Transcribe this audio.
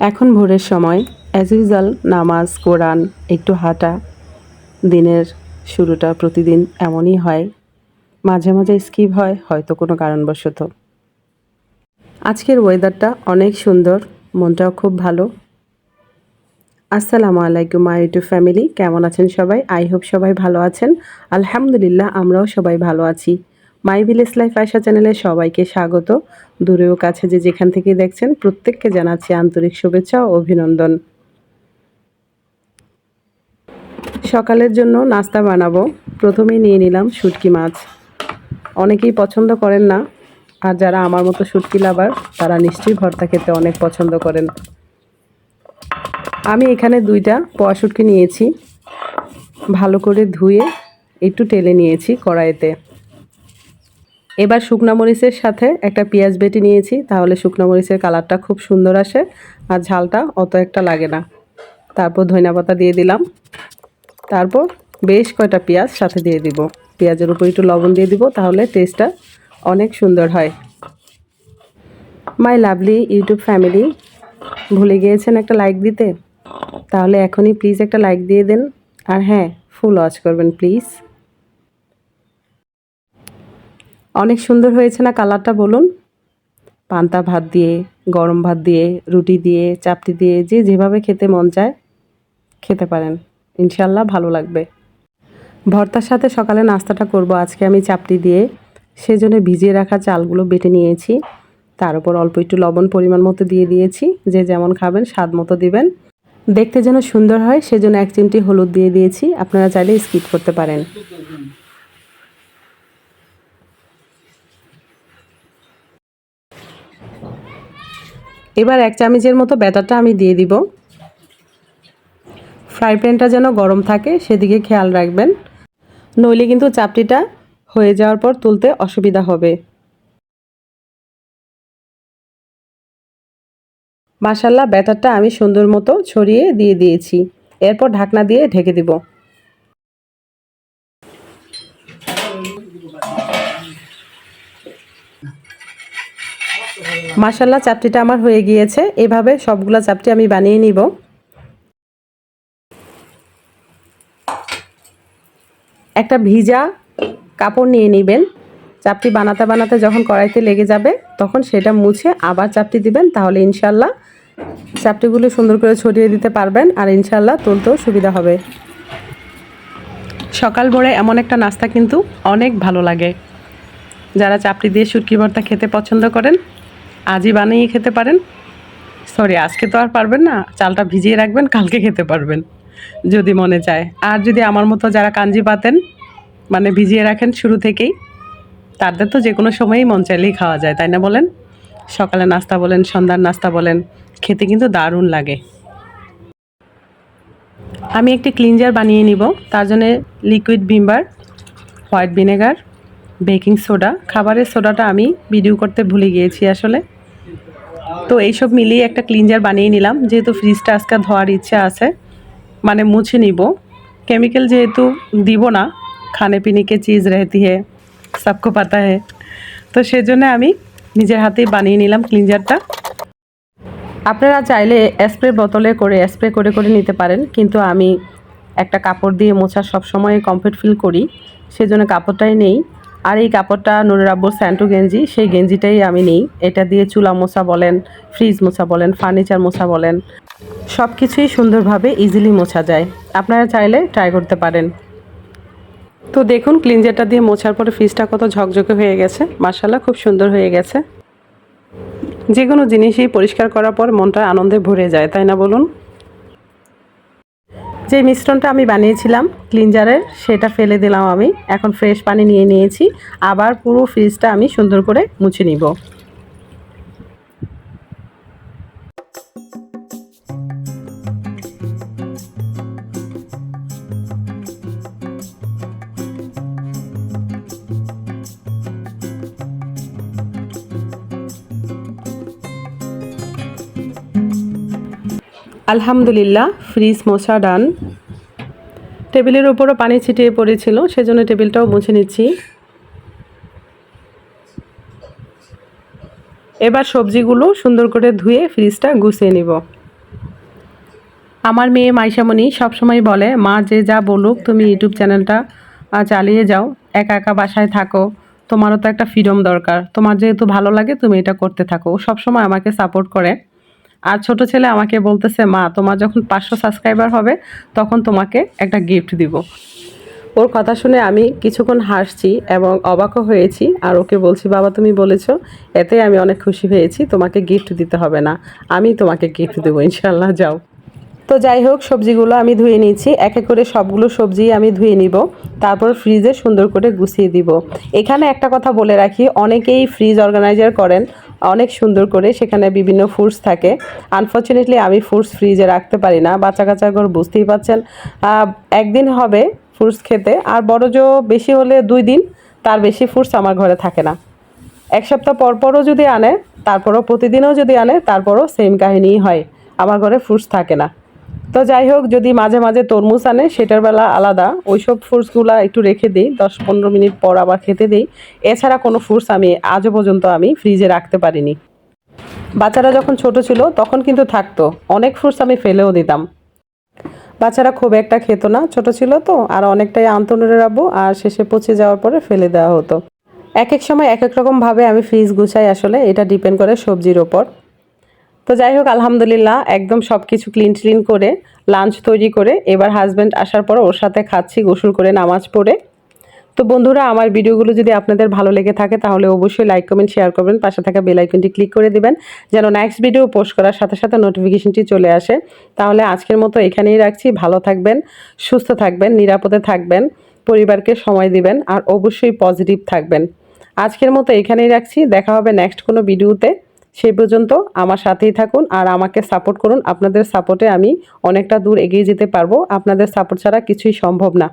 এখন ভোরের সময় অ্যাজ ইউজাল নামাজ, কোরআন, একটু হাঁটা। দিনের শুরুটা প্রতিদিন এমনই হয়। মাঝে মাঝে স্কিপ হয়, হয়তো কোনো কারণবশত। আজকের ওয়েদারটা অনেক সুন্দর, মনটাও খুব ভালো। আসসালামু আলাইকুম মাই ইউটিউব ফ্যামিলি কেমন আছেন সবাই? আই হোপ সবাই ভালো আছেন। আলহামদুলিল্লাহ, আমরাও সবাই ভালো আছি। মাই ভিলেজ লাইফ আশা চ্যানেলে সবাইকে স্বাগত। দূরেও কাছে যে যেখান থেকে দেখছেন, প্রত্যেককে জানাচ্ছি আন্তরিক শুভেচ্ছা ও অভিনন্দন। সকালের জন্য নাস্তা বানাবো। প্রথমেই নিয়ে নিলাম শুটকি মাছ। অনেকেই পছন্দ করেন না, আর যারা আমার মতো শুটকি লাভার, তারা নিশ্চয়ই ভর্তা খেতে অনেক পছন্দ করেন। আমি এখানে দুইটা পোয়া শুটকি নিয়েছি। ভালো করে ধুয়ে একটু টেলে নিয়েছি কড়াইতে। এবার শুকনো মরিচের সাথে একটা পেঁয়াজ বেটি নিয়েছি, তাহলে শুকনো মরিচের কালারটা খুব সুন্দর আসে আর ঝালটা অত একটা লাগে না। তারপর ধনিয়া পাতা দিয়ে দিলাম। তারপর বেশ কয়টা পেঁয়াজ সাথে দিয়ে দিব। পেঁয়াজের উপর একটু লবণ দিয়ে দিব, তাহলে টেস্টটা অনেক সুন্দর হয়। মাই লাভলি ইউটিউব ফ্যামিলি ভুলে গিয়েছেন একটা লাইক দিতে? তাহলে এখনই প্লিজ একটা লাইক দিয়ে দেন। আর হ্যাঁ ফুল ওয়াচ করবেন প্লিজ অনেক সুন্দর হয়েছে না কালারটা বলুন? পান্তা ভাত দিয়ে, গরম ভাত দিয়ে, রুটি দিয়ে, চাপটি দিয়ে, যে যেভাবে খেতে মন চায় খেতে পারেন। ইনশাল্লাহ ভালো লাগবে। ভর্তার সাথে সকালে নাস্তাটা করব আজকে আমি চাপটি দিয়ে। সেজন্য ভিজিয়ে রাখা চালগুলো বেটে নিয়েছি। তার উপর অল্প একটু লবণ পরিমাণ মতো দিয়ে দিয়েছি। যে যেমন খাবেন, স্বাদ মতো দিবেন। দেখতে যেন সুন্দর হয়, সেজন্য এক চিমটি হলুদ দিয়ে দিয়েছি। আপনারা চাইলে স্কিপ করতে পারেন। এবার এক চামচের মতো ব্যাটারটা আমি দিয়ে দিব। ফ্রাই প্যানটা যেন গরম থাকে, সেদিকে খেয়াল রাখবেন। নইলে কিন্তু চাপটিটা হয়ে যাওয়ার পর তুলতে অসুবিধা হবে। মাসাল্লাহ ব্যাটারটা আমি সুন্দর মতো ছড়িয়ে দিয়ে দিয়েছি। এরপর ঢাকনা দিয়ে ঢেকে দিব। মাসাল্লাহ চাপটিটা আমার হয়ে গিয়েছে। এভাবে সবগুলা চাপটি আমি বানিয়ে নিব। একটা ভিজা কাপড় নিয়ে নেবেন। চাপটি বানাতে বানাতে যখন কড়াইতে লেগে যাবে, তখন সেটা মুছে আবার চাপটি দিবেন। তাহলে ইনশাল্লাহ চাপটিগুলো সুন্দর করে ছড়িয়ে দিতে পারবেন আর ইনশাল্লাহ তুলতেও সুবিধা হবে। সকাল ভোরে এমন একটা নাস্তা কিন্তু অনেক ভালো লাগে। যারা চাপটি দিয়ে শুটকি ভর্তা খেতে পছন্দ করেন আজই বানিয়ে খেতে পারেন। সরি আজকে তো আর পারবেন না। চালটা ভিজিয়ে রাখবেন, কালকে খেতে পারবেন, যদি মনে চায়। আর যদি আমার মতো যারা কাঞ্জি পাতেন মানে ভিজিয়ে রাখেন শুরু থেকেই, তাদের তো যে কোনো সময়ই মন চাইলেই খাওয়া যায়, তাই না বলেন? সকালে নাস্তা বলেন, সন্ধ্যার নাস্তা বলেন, খেতে কিন্তু দারুণ লাগে। আমি একটি ক্লিনজার বানিয়ে নিব, তার জন্য liquid Vim bar, white vinegar, baking soda. খাবারের সোডাটা আমি ভিডিও করতে ভুলে গিয়েছি আসলে। তো এইসব মিলিয়ে একটা ক্লিনজার বানিয়ে নিলাম। যেহেতু ফ্রিজটা আজকে ধোয়ার ইচ্ছা আছে মানে মুছে নিব। কেমিক্যাল যেহেতু দিব না, খানে পিনে কে চিজ রেহতি হে সবকো পাতা হে। তো সেজন্য আমি নিজের হাতেই বানিয়ে নিলাম ক্লিনজারটা আপনারা চাইলে স্প্রে বোতলে করে স্প্রে করে করে নিতে পারেন। কিন্তু আমি একটা কাপড় দিয়ে মোছা সবসময় কমফর্ট ফিল করি। সেজন্য কাপড়টাই নেই। আর এই কাপড়টা নুরের আব্বুর স্যান্টু গেঞ্জি, সেই গেঞ্জিটাই আমি নেই। এটা দিয়ে চুলা মোছা বলেন, ফ্রিজ মোছা বলেন, ফার্নিচার মোছা বলেন সব কিছুই সুন্দরভাবে ইজিলি মোছা যায়। আপনারা চাইলে ট্রাই করতে পারেন। তো দেখুন ক্লিনজারটা দিয়ে মোছার পরে ফ্রিজটা কত ঝকঝকে হয়ে গেছে। মার্শাল্লাহ খুব সুন্দর হয়ে গেছে। যে কোনো জিনিসই পরিষ্কার করার পর মনটা আনন্দে ভরে যায়, তাই না বলুন? যে মিশ্রণটা আমি বানিয়েছিলাম ক্লিনজারের, সেটা ফেলে দিলাম আমি। এখন ফ্রেশ পানি নিয়ে নিয়েছি। আবার পুরো ফ্রিজটা আমি সুন্দর করে মুছে নিব। আলহামদুলিল্লাহ ফ্রিজ মশা ডান টেবিলের উপরও পানি ছিটিয়ে পড়েছিল, সেজন্য টেবিলটাও মুছে নিচ্ছি। এবার সবজিগুলো সুন্দর করে ধুয়ে ফ্রিজটা গুছিয়ে নিব। আমার মেয়ে মাইশামণি সবসময় বলে, মা, যে যা বলুক তুমি ইউটিউব চ্যানেলটা চালিয়ে যাও, একা একা বাসায় থাকো, তোমারও তো একটা ফ্রিডম দরকার। তোমার যেহেতু ভালো লাগে তুমি এটা করতে থাকো। সবসময় আমাকে সাপোর্ট করে। আর ছোট ছেলে আমাকে বলতেছে, মা, তোমার যখন পাঁচশো সাবস্ক্রাইবার হবে, তখন তোমাকে একটা গিফট দিব। ওর কথা শুনে আমি কিছুক্ষণ হাসছি এবং অবাকও হয়েছি আর ওকে বলছি, বাবা, তুমি বলেছ, এতে আমি অনেক খুশি হয়েছি, তোমাকে গিফট দিতে হবে না। আমি তোমাকে গিফট দেবো ইনশাল্লাহ যাও। তো যাই হোক সবজিগুলো আমি ধুয়ে নিয়েছি। এক এক করে সবগুলো সবজি আমি ধুয়ে নিব। তারপর ফ্রিজে সুন্দর করে গুছিয়ে দিব। এখানে একটা কথা বলে রাখি অনেকেই ফ্রিজ অর্গানাইজার করেন অনেক সুন্দর করে সেখানে বিভিন্ন ফুডস থাকে। আনফর্চুনেটলি আমি ফুডস ফ্রিজে রাখতে পারি না বাচ্চা কাচ্চা ঘর বুঝতেই পাচ্ছেন। আহ, একদিন হবে ফ্রুটস খেতে আর বড় জো বেশি হলে দুই দিন তার বেশি ফ্রুটস আমার ঘরে থাকে না। এক সপ্তাহ পর পরও যদি আনে তারপরও প্রতিদিনও যদি আনে তারপরও সেম কাহিনীই হয়। আমার ঘরে ফ্রুটস থাকে না। তো যাই হোক, যদি মাঝে মাঝে তরমুজ আনে, সেটার বেলা আলাদা। ওইসব ফ্রুটসগুলো একটু রেখে দিই, দশ পনেরো মিনিট পর আবার খেতে দিই। এছাড়া কোনো ফ্রুটস আমি আজও পর্যন্ত আমি ফ্রিজে রাখতে পারিনি। বাচ্চারা যখন ছোট ছিল, তখন কিন্তু থাকতো। অনেক ফ্রুটস আমি ফেলেও দিতাম। বাচ্চারা খুব একটা খেত না, ছোট ছিল তো, আর অনেকটাই আন্তনরে রাখব আর শেষে পচে যাওয়ার পরে ফেলে দেওয়া হতো। এক এক সময় এক এক রকমভাবে আমি ফ্রিজ গুছাই আসলে, এটা ডিপেন্ড করে সবজির ওপর। তো যাই হোক, আলহামদুলিল্লাহ, একদম সব কিছু ক্লিন ক্লিন করে লাঞ্চ তৈরি করে, এবার হাজব্যান্ড আসার পর ওর সাথে খাচ্ছি, গোসল করে, নামাজ পড়ে। তো বন্ধুরা, আমার ভিডিওগুলো যদি আপনাদের ভালো লেগে থাকে, তাহলে অবশ্যই লাইক কমেন্ট শেয়ার করবেন, পাশে থাকা বেল আইকনটি ক্লিক করে দিবেন, যেন নেক্সট ভিডিও পোস্ট করার সাথে সাথে নোটিফিকেশনটি চলে আসে। তাহলে আজকের মতো এখানেই রাখছি, ভালো থাকবেন, সুস্থ থাকবেন, নিরাপদে থাকবেন, পরিবারকে সময় দিবেন, আর অবশ্যই পজিটিভ থাকবেন। আজকের মতো এখানেই রাখছি, দেখা হবে নেক্সট কোনো ভিডিওতে সেই পর্যন্ত আমার সাথেই থাকুন আর আমাকে সাপোর্ট করুন। আপনাদের সাপোর্টে আমি অনেকটা দূর এগিয়ে যেতে পারব। আপনাদের সাপোর্ট ছাড়া কিছুই সম্ভব না।